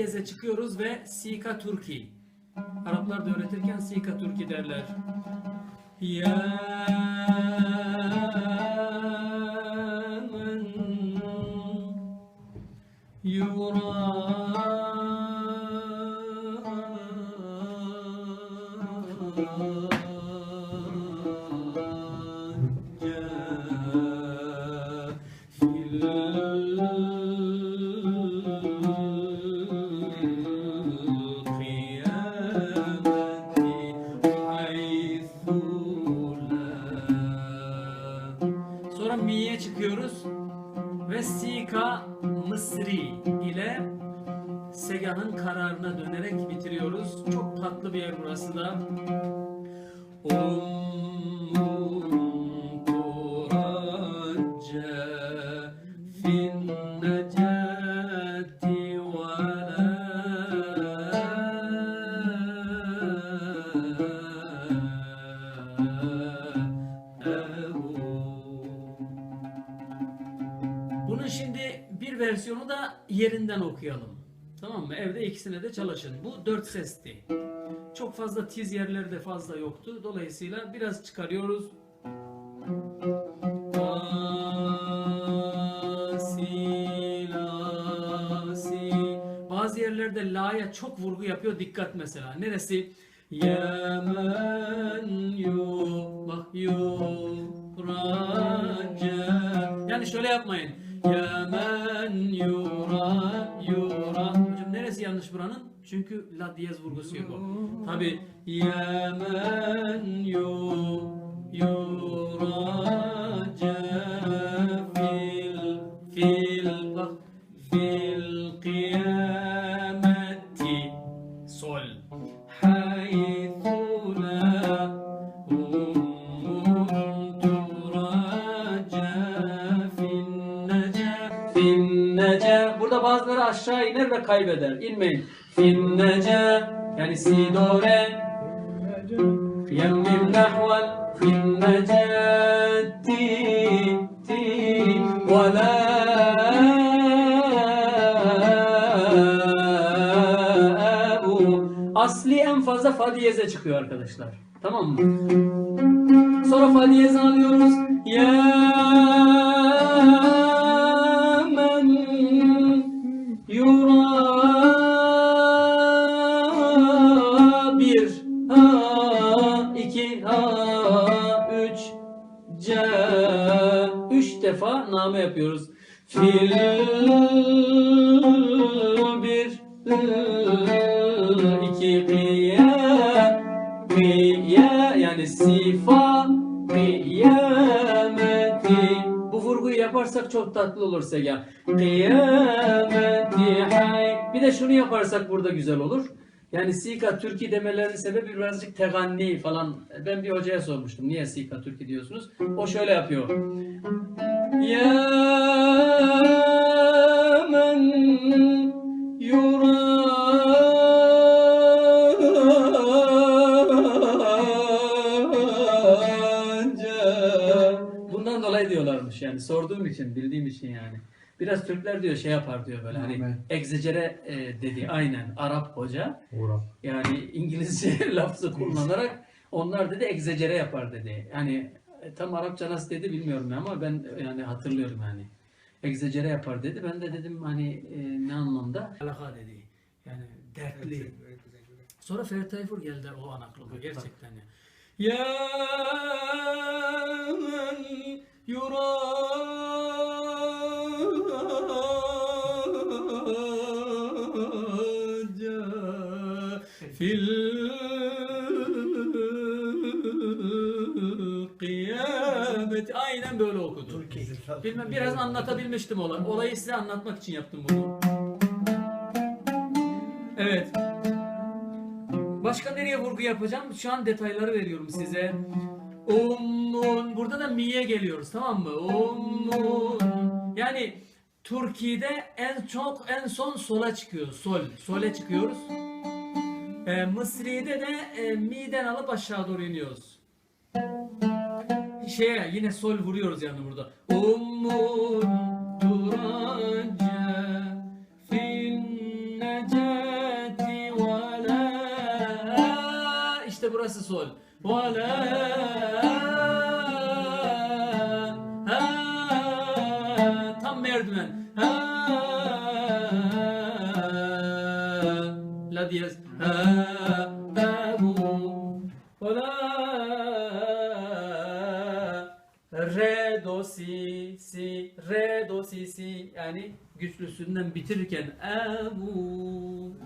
Diyeze çıkıyoruz ve sika turki. Araplar da öğretirken sika turki derler. Ya yerinden okuyalım. Tamam mı? Evde ikisine de çalışın. Bu dört sesti. Çok fazla tiz yerleri de fazla yoktu. Dolayısıyla biraz çıkarıyoruz. Bazı yerlerde la'ya çok vurgu yapıyor. Dikkat mesela. Neresi? Yemen yu bak yu. Yani şöyle yapmayın. Yemen yura yura. Hocam neresi yanlış buranın? Çünkü la diyez vurgusu yok o. Tabi Yemen yu yuraca fil fil bak fil aşağı iner ve kaybeder. İnmeyin. Finnece yani si do re yemmim nahvel finneceti ti ve la e, Asli en fazla fa diyeze çıkıyor arkadaşlar. Tamam mı? Sonra fa diyez alıyoruz. Ya bir iki kıya yani sifa kıyameti bu vurguyu yaparsak çok tatlı olur Sega. Kıyameti hay. Bir de şunu yaparsak burada güzel olur. Yani Sika Türki demelerinin sebebi birazcık teganni falan. Ben bir hocaya sormuştum. Niye Sika Türki diyorsunuz? O şöyle yapıyor. Ya sorduğum için bildiğim için yani. Biraz Türkler diyor şey yapar diyor böyle hani egzecere e, dedi aynen Arap hoca Uğrap. yani İngilizce lafzı kullanarak onlar dedi egzecere yapar dedi. Yani e, tam Arapça nasıl dedi bilmiyorum ama ben yani hatırlıyorum yani. Egzecere yapar dedi. Ben de dedim hani e, ne anlamda? Alaka dedi. Yani dertli. Sonra Ferit Tayfur geldi o an aklıma gerçekten ya. Yuraca fil kıyamet aynen böyle okudu. Bilmem biraz anlatabilmiştim olay. Olayı size anlatmak için yaptım bunu. Evet. Başka nereye vurgu yapacağım? Şu an detayları veriyorum size. Ummun. Burada da mi'ye geliyoruz tamam mı? Ummun. Yani Türkiye'de en çok en son sola çıkıyoruz. Sol. Sole çıkıyoruz. E, Mısri'de de e, mi'den alıp aşağı doğru iniyoruz. Şeye yine sol vuruyoruz yani burada. Ummun duraca fin necati ve İşte burası sol. Tam merdiven La diyez. Re do si si. Re do si si. Yani güçlüsünden bitirirken Ebu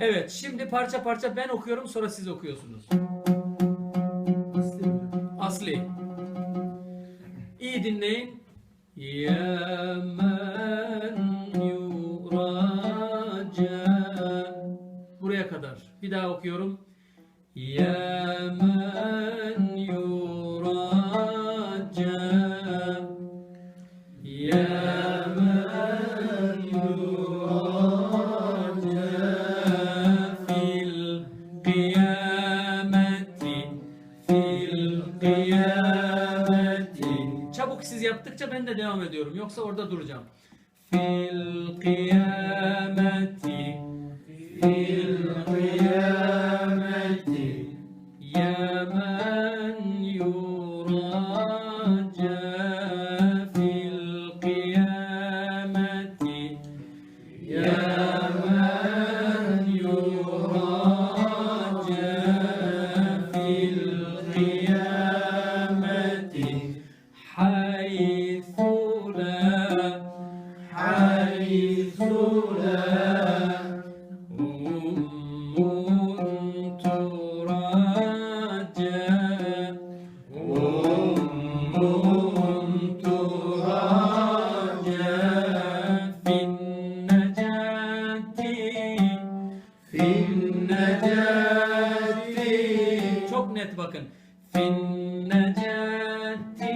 Evet şimdi parça parça ben okuyorum sonra siz okuyorsunuz. Asli. İyi dinleyin. Ya men yuraca Buraya kadar. Bir daha okuyorum. Ya devam ediyorum. Yoksa orada duracağım. Fil kıyameti çok net bakın. Fin necati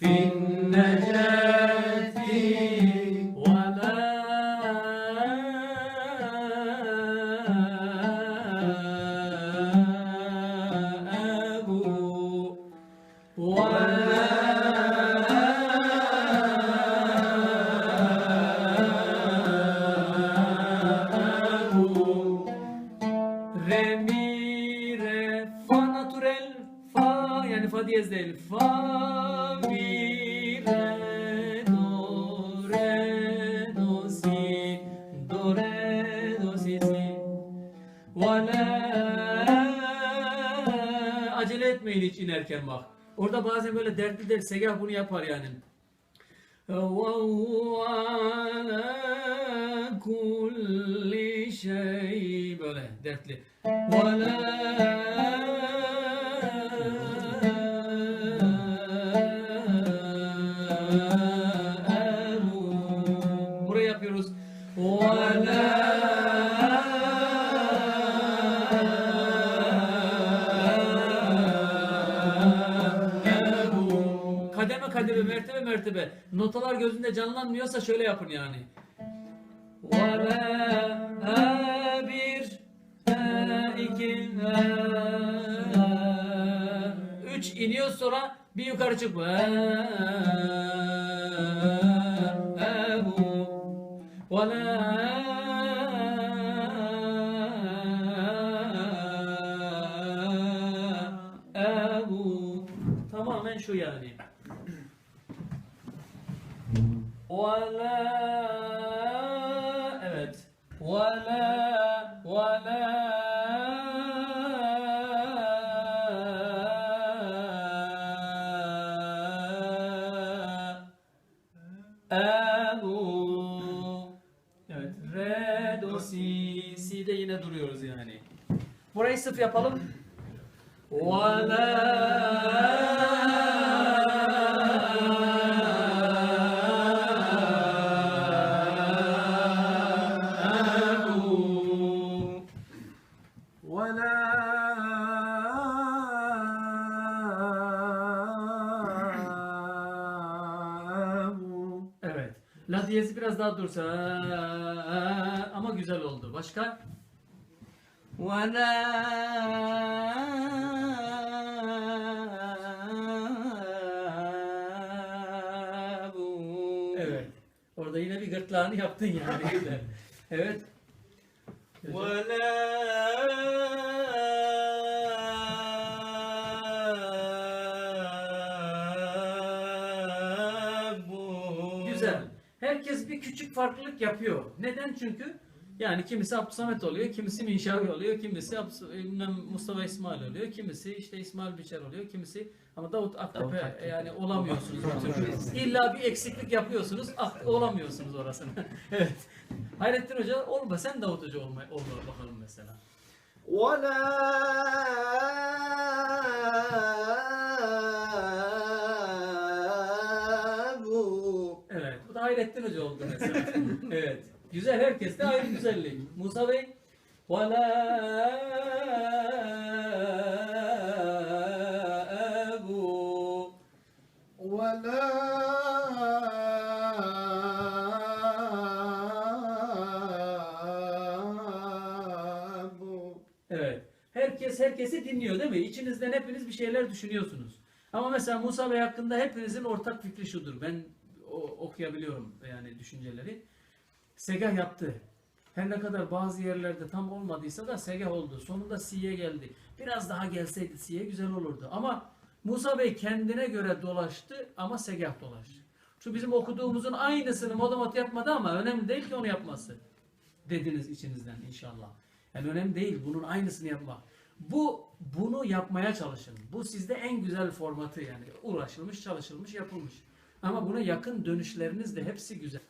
fin acele etmeyin hiç inerken bak. Orada bazen böyle dertli der segah bunu yapar yani. kulli şey böyle dertli. Ve Kademe, mertebe mertebe. Notalar gözünde canlanmıyorsa şöyle yapın yani. Vela a bir a iki a üç iniyor sonra bir yukarı çık. A, bu. Tamamen şu yani. ve la evet ve la ve Evet. Re, do, si. Si'de yine duruyoruz yani. Burayı sıfır yapalım. Ve La diyezi biraz daha dursa ama güzel oldu. Başka? ولا أبو gırtlağını yaptın yani. Güzel. evet. Güzel. Herkes bir küçük farklılık yapıyor. Neden? Çünkü yani kimisi Abdülsamet oluyor, kimisi Minşavi oluyor, kimisi Abdü- bilmem Mustafa İsmail oluyor, kimisi işte İsmail Biçer oluyor, kimisi ama Davut Aktepe yani olamıyorsunuz. bir türlü. İlla bir eksiklik yapıyorsunuz, ak- olamıyorsunuz orasını. evet. Hayrettin Hoca olma, sen Davut Hoca olma, olma bakalım mesela. ولا da Hayrettin Hoca oldu mesela. evet. Güzel, herkeste aynı güzellik. Musa Bey, وَلَا أَبُو ولا bu Evet. Herkes herkesi dinliyor değil mi? İçinizden hepiniz bir şeyler düşünüyorsunuz. Ama mesela Musa Bey hakkında hepinizin ortak fikri şudur. Ben o, okuyabiliyorum yani düşünceleri. Segah yaptı. Her ne kadar bazı yerlerde tam olmadıysa da segah oldu. Sonunda Si'ye geldi. Biraz daha gelseydi Si'ye güzel olurdu. Ama Musa Bey kendine göre dolaştı ama segah dolaştı. Şu bizim okuduğumuzun aynısını modomot yapmadı ama önemli değil ki onu yapması. Dediniz içinizden inşallah. Yani önemli değil bunun aynısını yapmak. Bu bunu yapmaya çalışın. Bu sizde en güzel formatı yani uğraşılmış, çalışılmış, yapılmış. Ama buna yakın dönüşleriniz de hepsi güzel.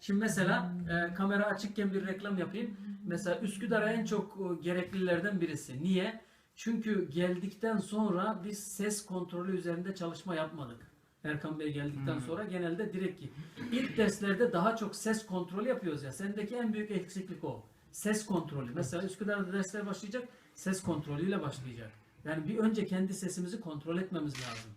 Şimdi mesela e, kamera açıkken bir reklam yapayım. Mesela Üsküdar'a en çok e, gereklilerden birisi. Niye? Çünkü geldikten sonra biz ses kontrolü üzerinde çalışma yapmadık. Erkan Bey geldikten sonra genelde direkt ki ilk derslerde daha çok ses kontrolü yapıyoruz ya. Sendeki en büyük eksiklik o. Ses kontrolü. Mesela Üsküdar'da dersler başlayacak. Ses kontrolüyle başlayacak. Yani bir önce kendi sesimizi kontrol etmemiz lazım.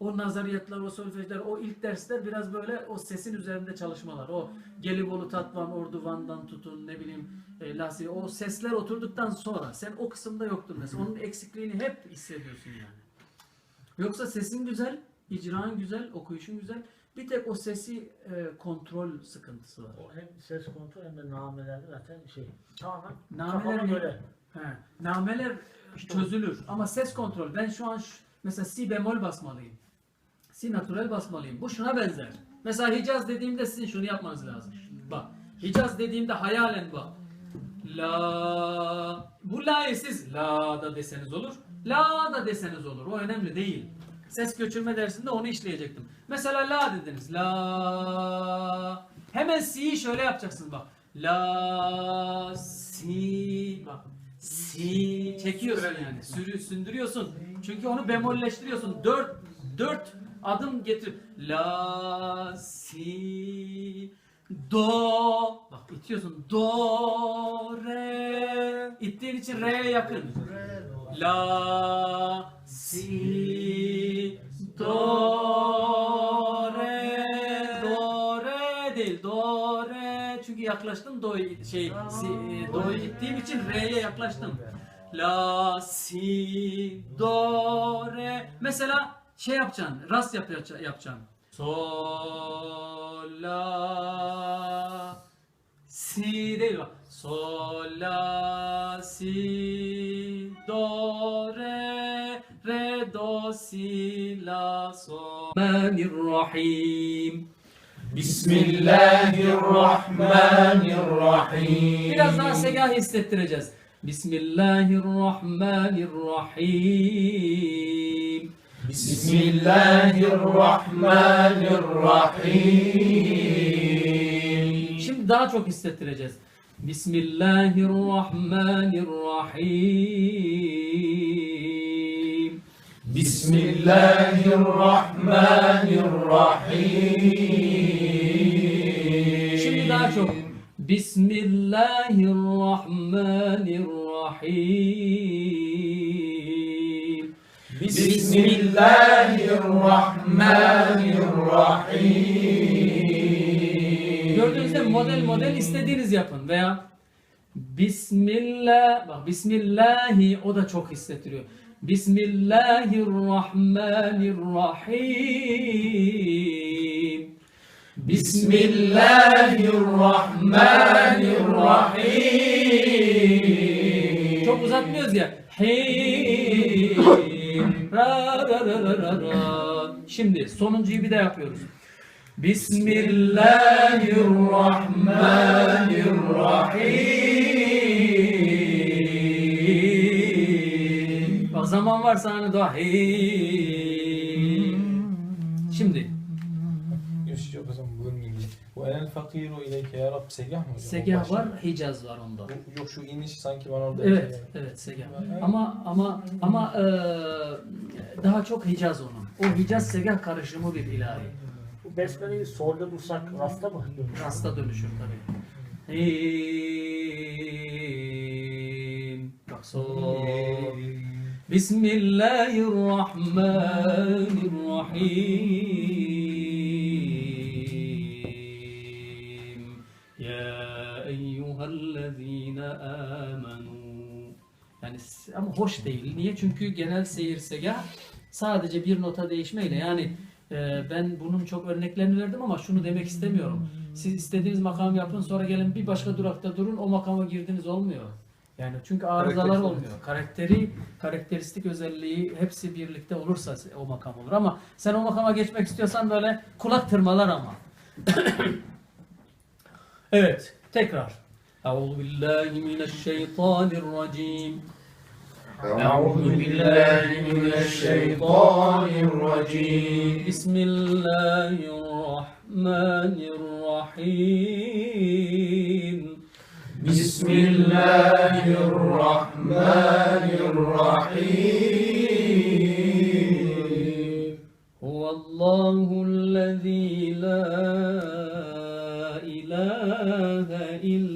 O nazariyatlar, o solfejler, o ilk dersler biraz böyle o sesin üzerinde çalışmalar. O Gelibolu Tatvan, Orduvan'dan tutun ne bileyim e, Lasi, o sesler oturduktan sonra sen o kısımda yoktun mesela. Onun eksikliğini hep hissediyorsun yani. Yoksa sesin güzel, icran güzel, okuyuşun güzel. Bir tek o sesi e, kontrol sıkıntısı var. O hem ses kontrol hem de namelerde zaten şey tamamen Nameler kafama göre. He, nameler çözülür ama ses kontrol. Ben şu an şu- mesela si bemol basmalıyım. Si natural basmalıyım. Bu şuna benzer. Mesela Hicaz dediğimde sizin şunu yapmanız lazım. Bak. Hicaz dediğimde hayalen bak. La bu la'yı siz la da deseniz olur. La da deseniz olur. O önemli değil. Ses göçürme dersinde onu işleyecektim. Mesela la dediniz. La hemen si'yi şöyle yapacaksınız bak. La si bak. Si çekiyorsun yani. Sürü sündürüyorsun. Çünkü onu bemolleştiriyorsun. Dört dört adım getir. La si do bak itiyorsun. Do re ittiğin için re'ye yakın. La si do re do re değil do re çünkü yaklaştın do şey si, e, do'yu ittiğim için re'ye yaklaştım. La si do re mesela şey yapacaksın rast yap yapacaksın. Sol la si değil bak. Sol la si do re re do si la sol. Rahim. Bismillahirrahmanirrahim Biraz daha segah hissettireceğiz. Bismillahirrahmanirrahim. Bismillahirrahmanirrahim Şimdi daha çok hissettireceğiz. Bismillahirrahmanirrahim. Bismillahirrahmanirrahim Şimdi daha çok. Bismillahirrahmanirrahim. Bismillahirrahmanirrahim Gördüğünüzde model model istediğiniz yapın veya Bismillah. Bak Bismillahi o da çok hissettiriyor. Bismillahirrahmanirrahim. Bismillahirrahmanirrahim. Çok uzatmıyoruz ya. Him. Ra, ra, ra, ra, ra, ra. Şimdi sonuncuyu bir de yapıyoruz. Bismillahirrahmanirrahim. Zaman varsa hani dua. Him. Şimdi Yok yok o zaman bölmeyeyim diye. Bu enel fakiru ileyke ya Rab segah mı hocam? Segah var, Hicaz var onda. Bu- Yok şu iniş sanki bana orada Evet, şey- evet Segah. Ama ama ama eee, daha çok Hicaz onun. O Hicaz Segah karışımı bir ilahi. Bu besmeleyi solda dursak rasta mı? Rasta dönüşür tabii. Him. Bak sol. Bismillahirrahmanirrahim. Ya eyyühellezine amenu. Yani s- ama hoş değil. Niye? Çünkü genel seyir segah sadece bir nota değişmeyle yani e, ben bunun çok örneklerini verdim ama şunu demek istemiyorum. Siz istediğiniz makamı yapın sonra gelin bir başka durakta durun o makama girdiniz olmuyor. Yani çünkü arızalar olmuyor. Karakteri, karakteristik özelliği hepsi birlikte olursa o makam olur. Ama sen o makama geçmek istiyorsan böyle kulak tırmalar ama. evet, tekrar. Euzu billahi mineşşeytanirracim. Euzu billahi mineşşeytanirracim. Bismillahirrahmanirrahim. بسم الله الرحمن الرحيم هو الله الذي لا إله إلا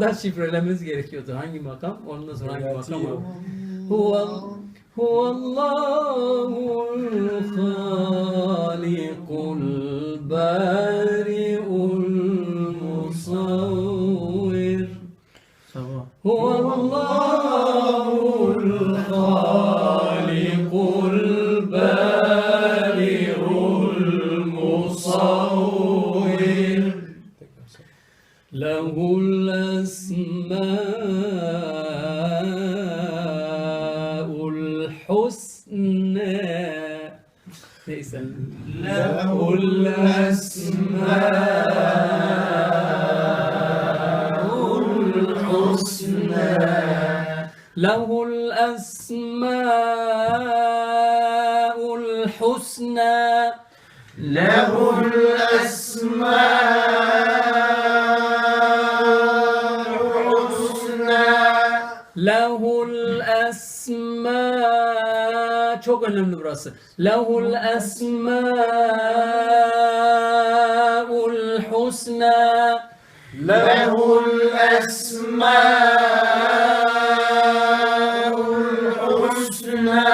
Oradan şifrelememiz gerekiyordu. Hangi makam? Ondan sonra hangi makam? Huval Huvallahul Halikul Bari'ul من براسه له الأسماء الحسنى. له الأسماء الحسنى.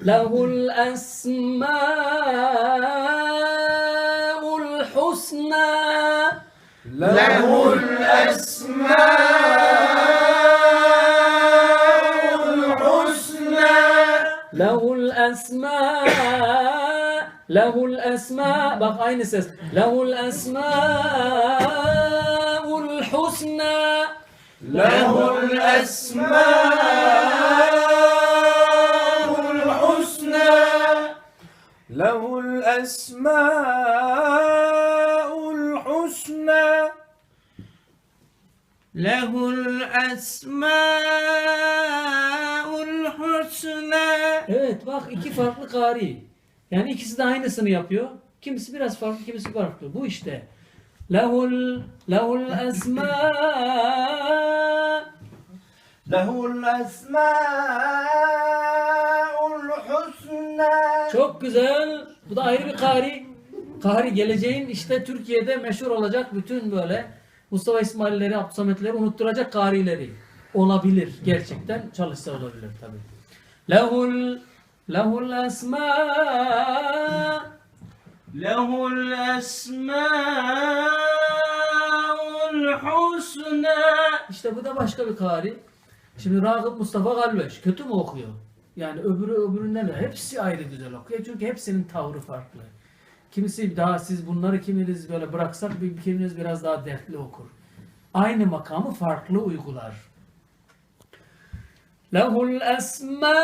له الأسماء الحسنى. له الأسماء الأسماء. له الأسماء. بق أين سيس له الأسماء الحسنى. له الأسماء الحسنى. له الأسماء الحسنى. له الأسماء üstüne. Evet bak iki farklı kari. Yani ikisi de aynısını yapıyor. Kimisi biraz farklı, kimisi farklı. Bu işte. Lehul lehul esma lehul esma husna. Çok güzel. Bu da ayrı bir kari. Kari geleceğin işte Türkiye'de meşhur olacak bütün böyle Mustafa İsmail'leri, Abdülsamet'leri unutturacak karileri olabilir. Gerçekten çalışsa olabilir tabii. Lehul lehul esma lehul esmaul husna İşte bu da başka bir kari. Şimdi Ragıp Mustafa Galveş kötü mü okuyor? Yani öbürü öbüründen de hepsi ayrı güzel okuyor. Çünkü hepsinin tavrı farklı. Kimisi daha siz bunları kiminiz böyle bıraksak bir kiminiz biraz daha dertli okur. Aynı makamı farklı uygular. Lehul esmaul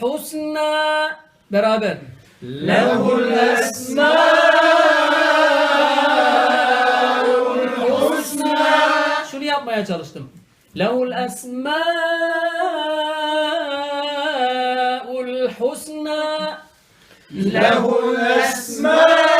husna beraber. Lehul esmaul husna Şunu yapmaya çalıştım. Lehul esmaul husna له الأسماء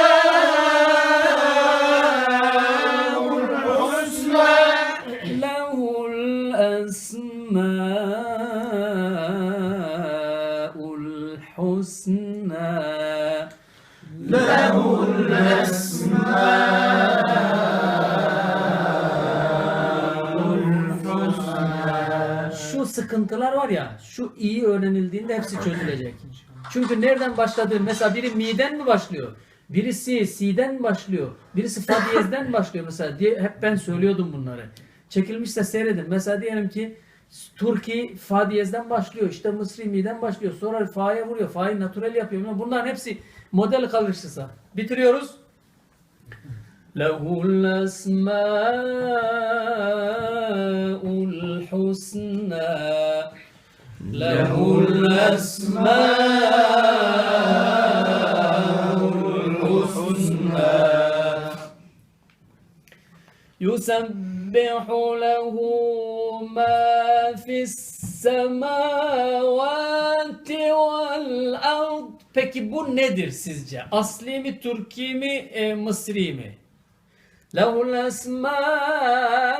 sıkıntılar var ya, şu iyi öğrenildiğinde hepsi çözülecek. Çünkü nereden başladığı, mesela biri mi'den mi başlıyor? Birisi si'den başlıyor? Birisi fa diyezden başlıyor mesela? Diye, hep ben söylüyordum bunları. Çekilmişse seyredin. Mesela diyelim ki Turki fa diyezden başlıyor. İşte Mısri mi'den başlıyor. Sonra fa'ya vuruyor. Fa'yı natural yapıyor. Bunların hepsi model karışırsa. Bitiriyoruz. له الأسماء الحسنى له الأسماء الحسنى يسبح له ما في السماوات والأرض Peki bu nedir sizce? Asli mi, Türki mi, e, Mısri mi? له الأسماء.